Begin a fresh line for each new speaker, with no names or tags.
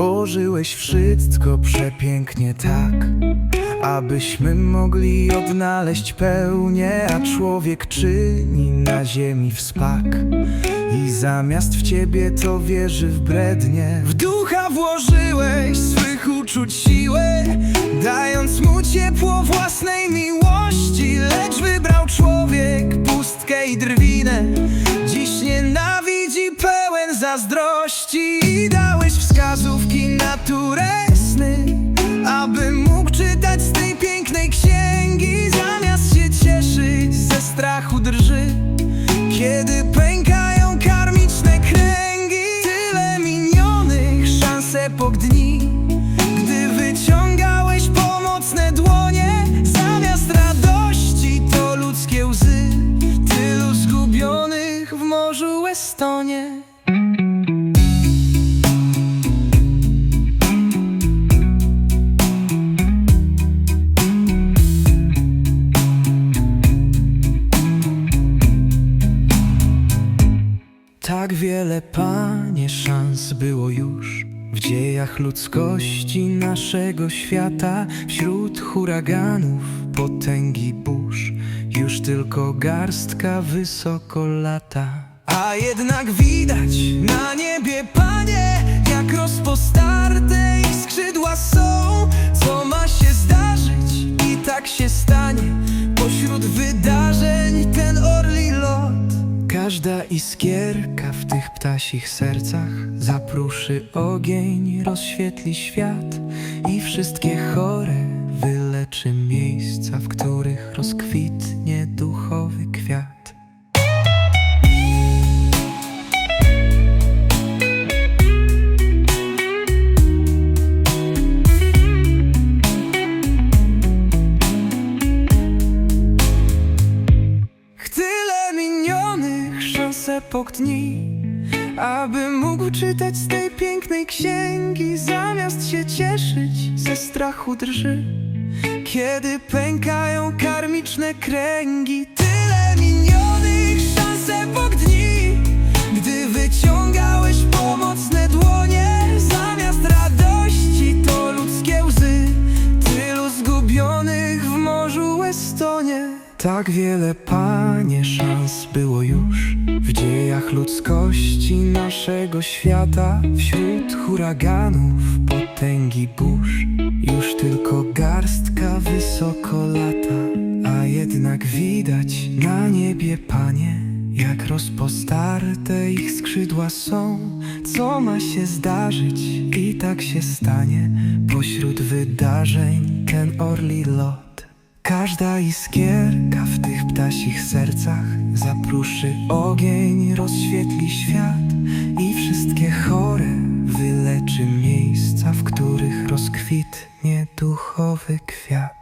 Zrobiłeś wszystko przepięknie tak Abyśmy mogli odnaleźć pełnię A człowiek czyni na ziemi wspak. I zamiast w ciebie to wierzy w brednie. W ducha włożyłeś swych uczuć siłę Dając mu ciepło własnej miłości. Lecz wybrał człowiek pustkę i drwinę. Dziś nienawidzi pełen zazdrości naturę sny mógł czytać z tej pięknej księgi Zamiast się cieszyć ze strachu drży. Kiedy pękają karmiczne kręgi Tyle minionych szans epok dni. Gdy wyciągałeś pomocne dłonie Zamiast radości to ludzkie łzy. Tylu zgubionych w morzu Estonie Tak wiele, panie, szans było już w dziejach ludzkości naszego świata, wśród huraganów, potęgi burz, już tylko garstka wysoko lata. A jednak widać na niebie, panie, jak rozpostarte ich skrzydła są, co ma się zdarzyć i tak się stanie pośród wydarzeń. Każda iskierka w tych ptasich sercach zapruszy ogień, rozświetli świat i wszystkie chore wyleczy miejsca, w których rozkwitnie epok dni Aby mógł czytać z tej pięknej księgi Zamiast się cieszyć ze strachu drży. Kiedy pękają karmiczne kręgi Tyle minionych szans epok dni. Gdy wyciągałeś pomocne dłonie Zamiast radości to ludzkie łzy. Tylu zgubionych w morzu Estonie Tak wiele, panie, szans było już dziejach ludzkości naszego świata Wśród huraganów, potęgi burz. Już tylko garstka wysoko lata A jednak widać na niebie, panie jak rozpostarte ich skrzydła są. Co ma się zdarzyć? I tak się stanie. Pośród wydarzeń ten orli lot Każda iskierka w tych ptasich sercach Zapruszy ogień, rozświetli świat I wszystkie chore wyleczy miejsca W których rozkwitnie duchowy kwiat.